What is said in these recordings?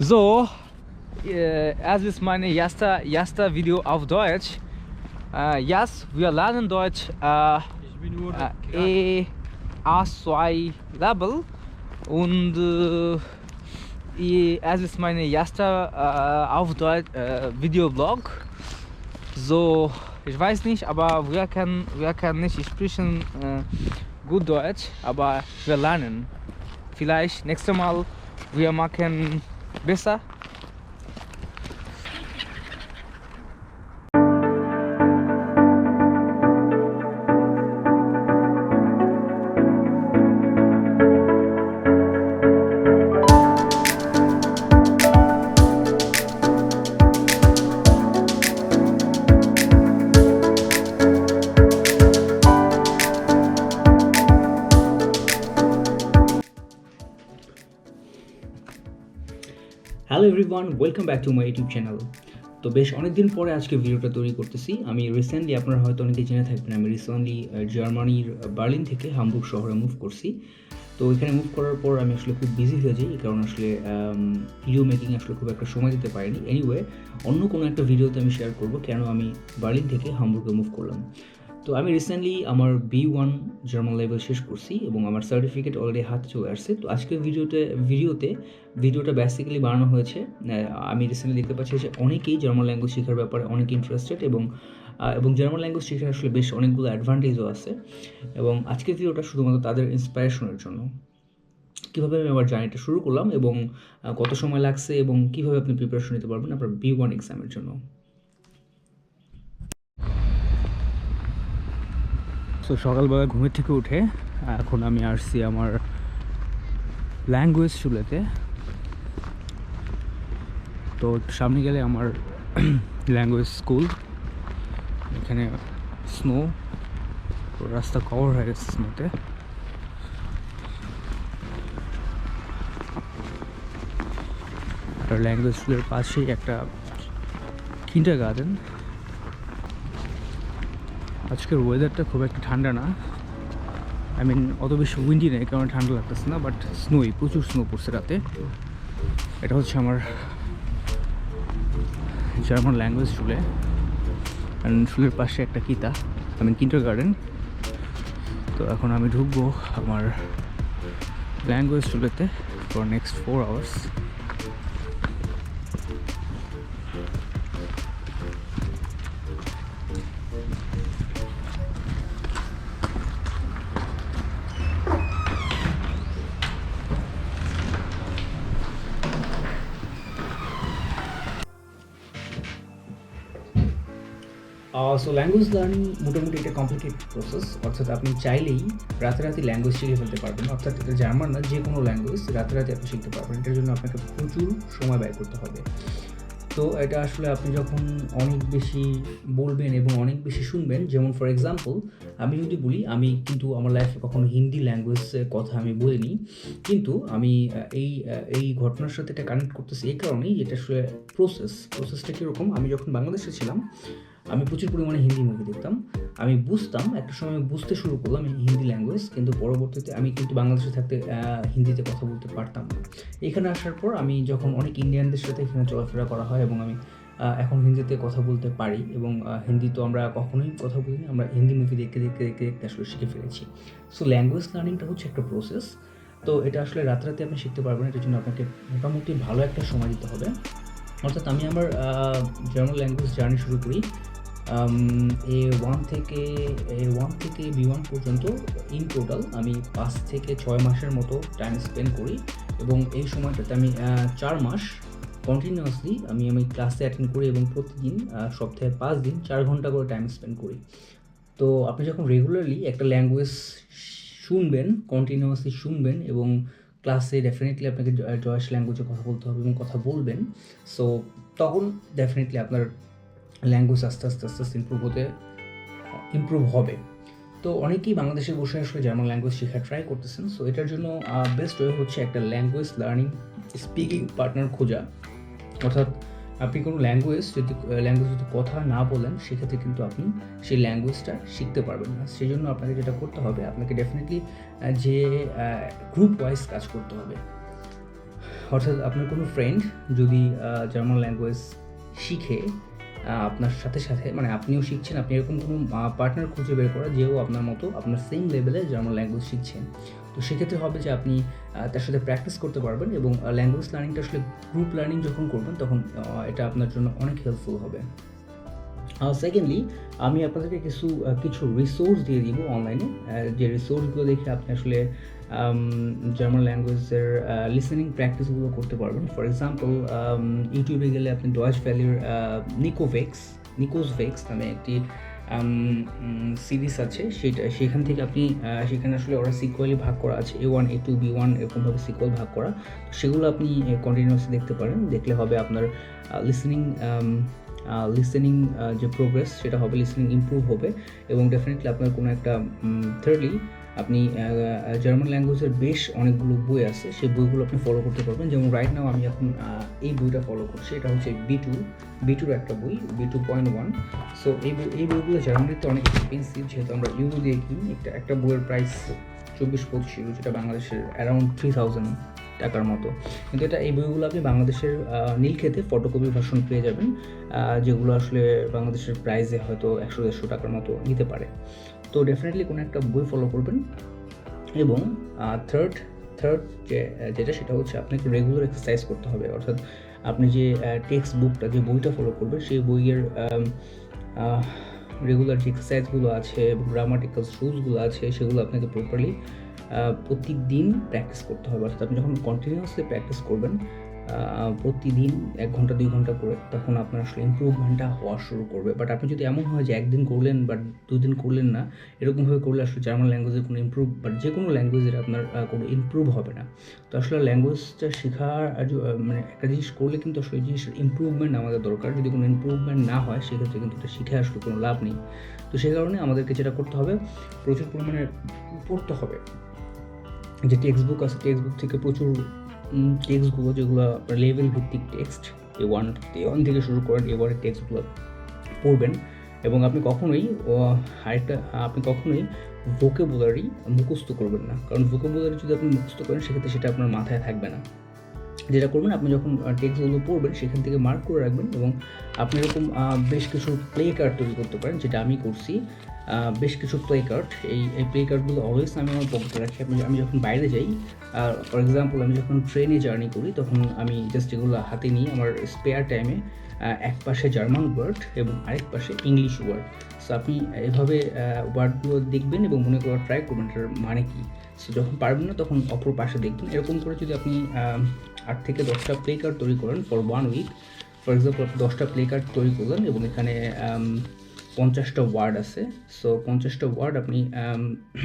So, äh, es ist meine erste, erste Video auf Deutsch. Äh, yes, wir lernen Deutsch äh, Ich bin nur äh, A2 Level und äh, es ist meine erste äh, auf Deutsch äh, Videoblog. So, ich weiß nicht, aber wir können, wir können nicht sprechen äh, gut Deutsch, aber wir lernen. Vielleicht nächstes Mal wir machen Desa everyone welcome back to my YouTube channel তো বেশ অনেকদিন পরে আজকে ভিডিওটা তৈরি করতেছি। আমি recently আপনারা হয়তো অনেকে জেনে থাকবেন, আমি রিসেন্টলি জার্মানির বার্লিন থেকে হামবুর্গ শহরে মুভ করছি। তো এখানে মুভ করার পর আমি আসলে খুব বিজি হয়ে যাই কারণে আসলে ভিডিও মেকিং আসলে খুব একটা সময় দিতে পারিনি। এনিওয়ে অন্য কোনো একটা ভিডিওতে আমি শেয়ার করব, কেন আমি বার্লিন থেকে হামবুর্গে মুভ করলাম। তো আমি রিসেন্টলি আমার বি ওয়ান জার্মান লেভেল শেষ করছি এবং আমার সার্টিফিকেট অলরেডি হাতে চলে আসছে। তো আজকের ভিডিওতে ভিডিওতে, ভিডিওটা বেসিক্যালি বানানো হয়েছে। আমি রিসেন্টলি দেখতে পাচ্ছি যে অনেকেই জার্মান ল্যাঙ্গুয়েজ শেখার ব্যাপারে অনেক ইন্টারেস্টেড এবং এবং জার্মান ল্যাঙ্গুয়েজ শেখার আসলে বেশ অনেকগুলো অ্যাডভান্টেজও আছে। এবং আজকের ভিডিওটা শুধুমাত্র তাদের ইন্সপায়ারেশনের জন্য। কীভাবে আমি আমার জার্নিটা শুরু করলাম এবং কত সময় লাগছে এবং কীভাবে আপনি প্রিপারেশন নিতে পারবেন আপনার বি ওয়ান এক্সামের জন্য? তো সকালবেলা ঘুমের থেকে উঠে এখন আমি আসছি আমার ল্যাঙ্গুয়েজ স্কুলেতে তো সামনে গেলে আমার ল্যাঙ্গুয়েজ স্কুল এখানে স্নো রাস্তা কভার হয়ে গেছে স্নোতে আর ল্যাঙ্গুয়েজ স্কুলের পাশেই একটা কিন্ডার গার্ডেন আজকের ওয়েদারটা খুব একটা ঠান্ডা না। আই মিন অত বেশি উইন্ডি নেই, কারণ ঠান্ডা লাগতেছে না বাট স্নোই প্রচুর স্নো পড়ছে রাতে। এটা হচ্ছে আমার জার্মান ল্যাঙ্গুয়েজ স্কুলে অ্যান্ড স্কুলের পাশে একটা কিতা। আই মিন কিন্টার গার্ডেন তো এখন আমি ঢুকবো আমার ল্যাঙ্গুয়েজ স্কুলেতে for next four hours so language learning মোটামুটি একটা কমপ্লিকেটেড প্রসেস অর্থাৎ আপনি চাইলেই রাতারাতি ল্যাঙ্গুয়েজ শিখে ফেলতে পারবেন। অর্থাৎ এটা জার্মান না, যে কোনো ল্যাঙ্গুয়েজ রাতারাতি আপনি শিখতে পারবেন। এটার জন্য আপনাকে প্রচুর সময় ব্যয় করতে হবে। তো এটা আসলে আপনি যখন অনেক বেশি বলবেন এবং অনেক বেশি শুনবেন, যেমন ফর এক্সাম্পল আমি যদি বলি, আমি কিন্তু আমার লাইফে কখনো হিন্দি ল্যাঙ্গুয়েজের কথা আমি বলিনি, কিন্তু আমি এই এই ঘটনার সাথে এটা কানেক্ট করতেছি, এই কারণেই এটা আসলে প্রসেস প্রসেসটা কীরকম? আমি যখন বাংলাদেশে ছিলাম আমি প্রচুর পরিমাণে হিন্দি মুভি দেখতাম। আমি বুঝতাম, একটা সময় বুঝতে শুরু করলাম হিন্দি ল্যাঙ্গুয়েজ কিন্তু পরবর্তীতে আমি কিন্তু বাংলাদেশে থাকতে হিন্দিতে কথা বলতে পারতাম না। এখানে আসার পর আমি যখন অনেক ইন্ডিয়ানদের সাথে এখানে চলাফেরা করা হয় এবং আমি এখন হিন্দিতে কথা বলতে পারি এবং হিন্দি তো আমরা কখনোই কথা বলিনি, আমরা হিন্দি মুভি দেখতে দেখতে দেখতে দেখতে আসলে শিখে ফেলেছি। সো ল্যাঙ্গুয়েজ লার্নিংটা হচ্ছে একটা প্রসেস তো এটা আসলে রাতারাতি আপনি শিখতে পারবেন, এটার জন্য আপনাকে মোটামুটি ভালো একটা সময় দিতে হবে। অর্থাৎ আমি আমার জার্মান ল্যাঙ্গুয়েজ জার্নি শুরু করি। এ ওয়ান থেকে এ ওয়ান থেকে বি ওয়ান পর্যন্ত ইন টোটাল আমি পাঁচ থেকে ছয় মাসের মতো টাইম স্পেন্ড করি এবং এই সময়টাতে আমি চার মাস কন্টিনিউয়াসলি আমি আমি ক্লাসে অ্যাটেন্ড করি এবং প্রতিদিন সপ্তাহে পাঁচ দিন চার ঘণ্টা করে টাইম স্পেন্ড করি। তো আপনি যখন রেগুলারলি একটা ল্যাঙ্গুয়েজ শুনবেন কন্টিনিউয়াসলি শুনবেন এবং ক্লাসে ডেফিনেটলি আপনাকে জয়েস ল্যাঙ্গুয়েজে কথা বলতে হবে এবং কথা বলবেন সো তখন ডেফিনেটলি আপনার ল্যাঙ্গুয়েজ আস্তে আস্তে আস্তে আস্তে ইম্প্রুভ হতে ইম্প্রুভ হবে। তো অনেকেই বাংলাদেশে বসে আসলে জার্মান ল্যাঙ্গুয়েজ শেখার ট্রাই করতেছেন। সো এটার জন্য বেস্ট ওয়ে হচ্ছে একটা ল্যাঙ্গুয়েজ লার্নিং স্পিকিং পার্টনার খোঁজা। অর্থাৎ আপনি কোনো ল্যাঙ্গুয়েজ যদি ল্যাঙ্গুয়েজ যদি কথা না বলেন, সেক্ষেত্রে কিন্তু আপনি সেই ল্যাঙ্গুয়েজটা শিখতে পারবেন না। সেই জন্য আপনাকে যেটা করতে হবে, আপনাকে ডেফিনেটলি যে গ্রুপ ওয়াইজ কাজ করতে হবে। অর্থাৎ আপনার কোনো ফ্রেন্ড যদি জার্মান ল্যাঙ্গুয়েজ শিখে আপনার সাথে সাথে মানে আপনিও শিখছেন, আপনি এরকম কোনো পার্টনার খুঁজে বের করা যেও আপনার মতো আপনার সেম লেভেলে জার্মান ল্যাঙ্গুয়েজ শিখছেন। তো সেক্ষেত্রে হবে যে আপনি তার সাথে প্র্যাকটিস করতে পারবেন এবং ল্যাঙ্গুয়েজ লার্নিংটা আসলে গ্রুপ লার্নিং যখন করবেন, তখন এটা আপনার জন্য অনেক হেল্পফুল হবে। সেকেন্ডলি আমি আপনাদেরকে কিছু কিছু রিসোর্স দিয়ে দিব অনলাইনে যে রিসোর্সগুলো দেখে আপনি আসলে জার্মান ল্যাঙ্গুয়েজের লিসেনিং প্র্যাকটিসগুলো করতে পারবেন। ফর এক্সাম্পল ইউটিউবে গেলে আপনি ডয়েচ ভ্যালির নিকোভেক্স নিকোসভেক্স নামে একটি সিরিজ আছে। সেটা, সেখান থেকে আপনি সেখানে আসলে ওরা সিকুয়ালি ভাগ করা আছে। A one A two B one এরকমভাবে সিকুয়াল ভাগ করা। সেগুলো আপনি কন্টিনিউয়াসলি দেখতে পারেন। দেখলে হবে আপনার লিসেনিং লিসেনিং যে প্রোগ্রেস সেটা হবে লিসেনিং ইমপ্রুভ হবে এবং ডেফিনেটলি আপনার কোনো একটা থার্ডলি আপনি জার্মান ল্যাঙ্গুয়েজের বেশ অনেকগুলো বই আছে, সেই বইগুলো আপনি ফলো করতে পারবেন। যেমন রাইট নাও আমি এখন এই বইটা ফলো করছি, এটা হচ্ছে বি টু বি টুর একটা বই B two point one so এই বই, এই বইগুলো জার্মানিতে অনেক এক্সপেন্সিভ যেহেতু আমরা ইউরো দিয়ে কিনি, একটা একটা বইয়ের প্রাইস চব্বিশ পঁচিশ ইউরো যেটা বাংলাদেশের অ্যারাউন্ড থ্রি থাউজেন্ড টাকার মতো। কিন্তু এটা এই বইগুলো আপনি বাংলাদেশের আহ, নীলক্ষেতে ফটোকপি ভাষণ পেয়ে যাবেন যেগুলো আসলে বাংলাদেশের প্রাইসে হয়তো একশো দেড়শো টাকার মতো নিতে পারে। তো ডেফিনেটলি কোনো একটা বই ফলো করবেন এবং থার্ড থার্ড যে যেটা সেটা হচ্ছে আপনাকে রেগুলার এক্সারসাইজ করতে হবে। অর্থাৎ আপনি যে টেক্সট বুকটা যে বইটা ফলো করবেন সেই বইয়ের রেগুলার যে এক্সারসাইজগুলো আছে গ্রামাটিক্যাল রুলসগুলো আছে সেগুলো আপনাকে প্রপারলি প্রত্যেক দিন প্র্যাকটিস করতে হবে। অর্থাৎ আপনি যখন কন্টিনিউয়াসলি প্র্যাকটিস করবেন প্রতিদিন এক ঘণ্টা, দুই ঘণ্টা করে তখন আপনার আসলে ইম্প্রুভমেন্টটা হওয়া শুরু করবে। বাট আপনি যদি এমন হয় যে একদিন করলেন বাট দুদিন করলেন না, এরকমভাবে করলে আসলে জার্মান ল্যাঙ্গুয়েজের কোনো ইম্প্রুভ বাট যে কোনো ল্যাঙ্গুয়েজের আপনার কোনো ইম্প্রুভ হবে না। তো আসলে ল্যাঙ্গুয়েজটা শেখার মানে একটা জিনিস করলে কিন্তু আসলে জিনিসের ইম্প্রুভমেন্ট আমাদের দরকার। যদি কোনো ইম্প্রুভমেন্ট না হয়, সেক্ষেত্রে কিন্তু এটা শিখে আসলে কোনো লাভ নেই। তো সেই কারণে আমাদেরকে যেটা করতে হবে, প্রচুর পরিমাণে পড়তে হবে। যে টেক্সট বুক আছে টেক্সট বুক থেকে প্রচুর টেক্সটগুলো যেগুলো লেভেল ভিত্তিক text A one A one থেকে শুরু করেন এ ওয়ানের টেক্সটগুলো পড়বেন। এবং আপনি কখনোই আরেকটা, আপনি কখনোই ভোকেবুলারি মুখস্থ করবেন না। কারণ ভোকেবুলারি যদি আপনি মুখস্থ করেন, সেক্ষেত্রে সেটা আপনার মাথায় থাকবে না। যেটা করবেন, আপনি যখন টেক্সটগুলো পড়বেন, সেখান থেকে মার্ক করে রাখবেন এবং আপনি এরকম বেশ কিছু প্লে কার্ড তৈরি করতে পারেন, যেটা আমি করছি। বেশ কিছু প্লে কার্ড এই এই প্লে কার্ডগুলো অলওয়েজ আমি আমার পকেটে রাখি। আমি আমি যখন বাইরে যাই, আর ফর এক্সাম্পল আমি যখন ট্রেনে জার্নি করি, তখন আমি জাস্ট এগুলো হাতে নিয়ে আমার স্পেয়ার টাইমে এক পাশে জার্মান ওয়ার্ড এবং আরেক পাশে ইংলিশ ওয়ার্ড সো আপনি এভাবে ওয়ার্ডগুলো দেখবেন এবং মনে করার ট্রাই করবেন এটার মানে কি। সো যখন পারবেন না, তখন অপর পাশে দেখবেন। এরকম করে যদি আপনি আট থেকে দশটা প্লে কার্ড তৈরি করেন for one week for example দশটা প্লে কার্ড তৈরি করলেন এবং এখানে পঞ্চাশটা ওয়ার্ড আছে। সো পঞ্চাশটা ওয়ার্ড আপনি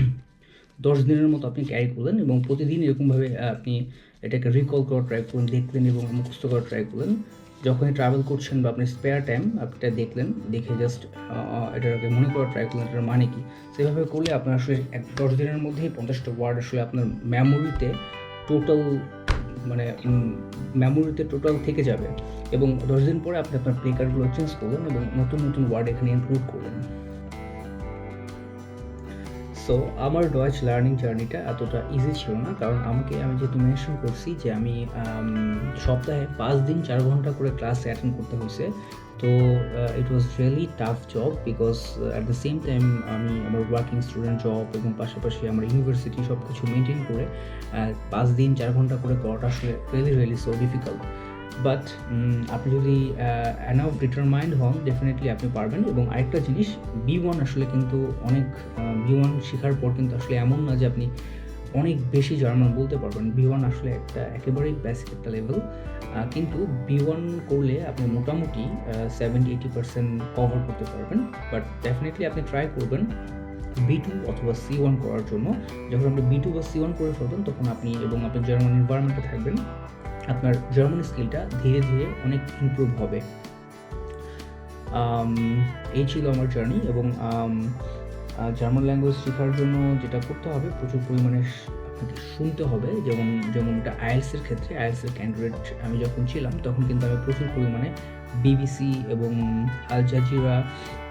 দশ দিনের মতো আপনি ক্যারি করলেন এবং প্রতিদিন এরকমভাবে আপনি এটাকে রিকল করার ট্রাই করলেন, দেখলেন এবং মুখস্থ করার ট্রাই করলেন। যখনই ট্রাভেল করছেন বা আপনি স্পেয়ার টাইম আপনি এটা দেখলেন, দেখে জাস্ট এটাকে মনে করার ট্রাই করলেন, এটার মানে কি? সেভাবে করলে আপনার আসলে এক দশ দিনের মধ্যেই পঞ্চাশটা ওয়ার্ড আসলে আপনার মেমোরিতে টোটাল মানে মেমোরিতে টোটাল থেকে যাবে এবং দশ দিন পরে আপনি আপনার প্লে কার্ডগুলো চেঞ্জ করবেন এবং নতুন নতুন ওয়ার্ড এখানে ইনক্লুড করবেন সো আমার ডয়েজ লার্নিং জার্নিটা এতটা ইজি ছিল না, কারণ আমাকে, আমি যেহেতু মেনশন করছি যে আমি সপ্তাহে পাঁচ দিন চার ঘণ্টা করে ক্লাস অ্যাটেন্ড করতে হয়েছে তো it was really tough job because at the same time আমি আমার ওয়ার্কিং স্টুডেন্ট জব এবং পাশাপাশি আমার ইউনিভার্সিটি সব কিছু মেনটেন করে পাঁচ দিন, চার ঘণ্টা করে করাটা আসলে really really so difficult but আপনি যদি অ্যানাফ ডিটারমাইন্ড হন ডেফিনেটলি আপনি পারবেন এবং আরেকটা জিনিস বি ওয়ান আসলে কিন্তু অনেক বি ওয়ান শেখার পর কিন্তু আসলে এমন না যে আপনি অনেক বেশি জার্মান বলতে পারবেন বি ওয়ান আসলে একটা একেবারেই বেসিক একটা লেভেল কিন্তু বি ওয়ান করলে আপনি মোটামুটি সেভেন্টি এইটি পার্সেন্ট কভার করতে পারবেন। বাট ডেফিনেটলি আপনি ট্রাই করবেন বি টু অথবা সি ওয়ান করার জন্য। যখন আপনি বি টু বা সি ওয়ান করে ফেলবেন, তখন আপনি এবং আপনি জার্মান এনভায়রনমেন্টে থাকবেন, আপনার জার্মান স্কিলটা ধীরে ধীরে অনেক ইমপ্রুভ হবে। এই ছিল আমার জার্নি এবং জার্মান ল্যাঙ্গুয়েজ শেখার জন্য যেটা করতে হবে, প্রচুর পরিমাণে আপনাকে শুনতে হবে। যেমন যেমন এটা আইএলসের ক্ষেত্রে আইএলসের ক্যান্ডিডেট আমি যখন ছিলাম, তখন কিন্তু আমি প্রচুর পরিমাণে বিবিসি এবং আল জাজিরা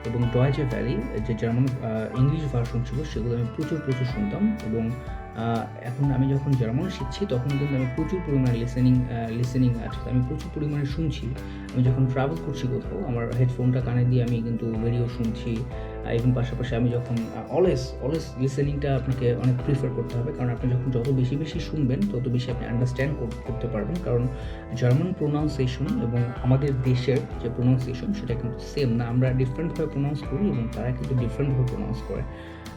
এবং ডয়েচে ভ্যালি যে জার্মান ইংলিশ ভার্সন ছিল, সেগুলো আমি প্রচুর প্রচুর শুনতাম এবং এখন আমি যখন জার্মান শিখছি, তখন কিন্তু আমি প্রচুর পরিমাণে লিসেনিং লিসেনিং আছে। আমি প্রচুর পরিমাণে শুনছি। আমি যখন ট্রাভেল করছি কোথাও, আমার হেডফোনটা কানে দিয়ে আমি কিন্তু রেডিও শুনছি। এবং পাশাপাশি আমি যখন অলওয়েজ অলওয়েজ লিসেনিংটা আপনাকে অনেক প্রিফার করতে হবে। কারণ আপনি যখন যত বেশি বেশি শুনবেন, তত বেশি আপনি আন্ডারস্ট্যান্ড করতে পারবেন। কারণ জার্মান প্রোনাউন্সিয়েশন এবং আমাদের দেশের যে প্রোনাউন্সিয়েশন সেটা কিন্তু সেম না। আমরা ডিফারেন্টভাবে প্রোনাউন্স করি এবং তারা কিন্তু ডিফারেন্টভাবে প্রোনাউন্স করে।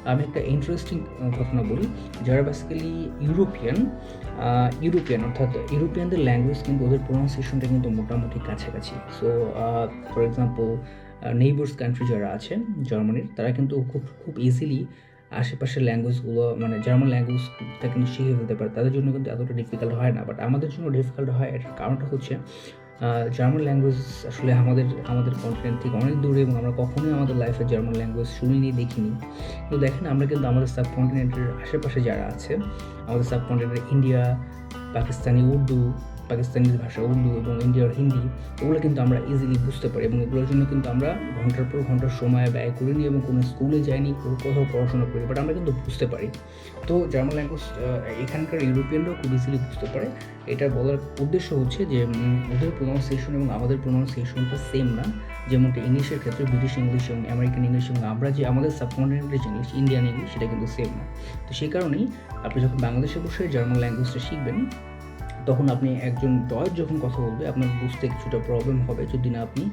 আমি একটা ইন্টারেস্টিং ঘটনা বলি। যারা বেসিক্যালি ইউরোপিয়ান ইউরোপিয়ান অর্থাৎ ইউরোপিয়ানদের ল্যাঙ্গুয়েজ কিন্তু ওদের প্রোনাউন্সিয়েশনটা কিন্তু মোটামুটি কাছাকাছি। So for example neighbours country যারা আছেন, জার্মানির, তারা কিন্তু খুব খুব ইজিলি আশেপাশের ল্যাঙ্গুয়েজগুলো মানে জার্মান ল্যাঙ্গুয়েজটা কিন্তু শিখে ফেলতে পারে। তাদের জন্য কিন্তু এতটা ডিফিকাল্ট হয় না। বাট আমাদের জন্য ডিফিকাল্ট হয় এর কারণটা হচ্ছে জার্মান ল্যাঙ্গুয়েজ আসলে আমাদের আমাদের কন্টিনেন্ট থেকে অনেক দূরে এবং আমরা কখনোই আমাদের লাইফে জার্মান ল্যাঙ্গুয়েজ শুনিনি, দেখিনি। কিন্তু দেখেন, আমরা কিন্তু আমাদের সাবকন্টিনেন্টের আশেপাশে যারা আছে, আমাদের সাবকন্টিনেন্টের ইন্ডিয়া পাকিস্তানি উর্দু পাকিস্তানি ভাষা, উর্দু এবং ইন্ডিয়ার হিন্দি ওগুলো কিন্তু আমরা ইজিলি বুঝতে পারি এবং এগুলোর জন্য কিন্তু আমরা ঘণ্টার পর ঘণ্টার সময় ব্যয় করিনি এবং কোনো স্কুলে যাইনি কোথাও পড়াশোনা করি বাট আমরা কিন্তু বুঝতে পারি। তো জার্মান ল্যাঙ্গুয়েজ এখানকার ইউরোপিয়ানরাও খুব ইজিলি বুঝতে পারে। এটা বলার উদ্দেশ্য হচ্ছে যে ওদের প্রোনাউন্সিয়েশন এবং আমাদের প্রোনাউন্সিয়েশনটা সেম না। যেমনটা ইংলিশের ক্ষেত্রে ব্রিটিশ ইংলিশ এবং আমেরিকান ইংলিশ এবং আমরা যে আমাদের সাবকন্টিনেন্টাল ইংলিশ ইন্ডিয়ান ইংলিশ সেটা কিন্তু সেম না। তো সেই কারণেই আপনি যখন বাংলাদেশে বসে জার্মান ল্যাঙ্গুয়েজটা শিখবেন তখন আপনি একজন ডয়ের যখন কথা বলবে, আপনার বুঝতে কিছুটা প্রবলেম হবে যদি না আপনি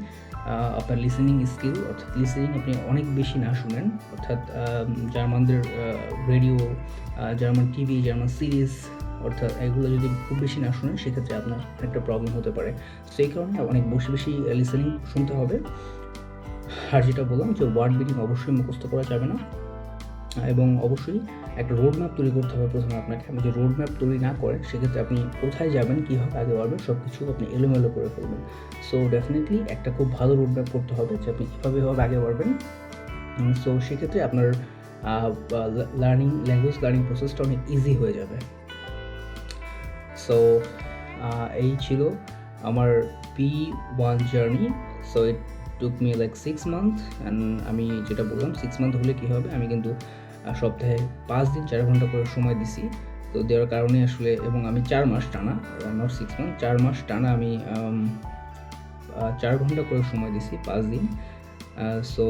আপনার লিসেনিং স্কিল অর্থাৎ লিসেনিং আপনি অনেক বেশি না শুনেন। অর্থাৎ জার্মানদের radio German TV German series অর্থাৎ এগুলো যদি খুব বেশি না শুনেন, সেক্ষেত্রে আপনার একটা প্রবলেম হতে পারে। সেই কারণে অনেক বেশি বেশি লিসেনিং শুনতে হবে। আর যেটা বললাম যে ওয়ার্ড বিডিং অবশ্যই মুখস্থ করা যাবে না। এবং অবশ্যই একটা রোড ম্যাপ তৈরি করতে হবে প্রথমে আপনাকে। আপনি যদি রোড ম্যাপ তৈরি না করেন, সেক্ষেত্রে আপনি কোথায় যাবেন, কীভাবে আগে বাড়বেন সব কিছু আপনি এলোমেলো করে ফেলবেন। সো ডেফিনেটলি একটা খুব ভালো রোড ম্যাপ করতে হবে যে আপনি কীভাবে এভাবে আগে বাড়বেন। সো সেক্ষেত্রে আপনার লার্নিং ল্যাঙ্গুয়েজ লার্নিং প্রসেসটা অনেক ইজি হয়ে যাবে। সো এই ছিল আমার P one journey so it took me like six month and আমি যেটা বললাম সিক্স মান্থ হলে কী হবে? আমি কিন্তু সপ্তাহে পাঁচ দিন চার ঘণ্টা করে সময় দিছি। তো দেওয়ার কারণে আসলে এবং আমি চার মাস টানা নট সিক্স মান্থ চার মাস টানা আমি চার ঘণ্টা করে সময় দিছি পাঁচ দিন। সো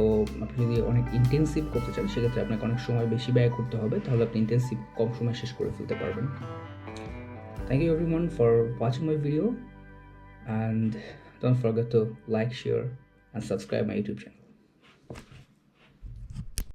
আপনি যদি অনেক ইন্টেন্সিভ করতে চান সেক্ষেত্রে আপনাকে অনেক সময় বেশি ব্যয় করতে হবে। তাহলে আপনি ইন্টেন্সিভ কম সময় শেষ করে ফেলতে পারবেন। Thank you everyone for watching my video and don't forget to like, share and subscribe my YouTube channel.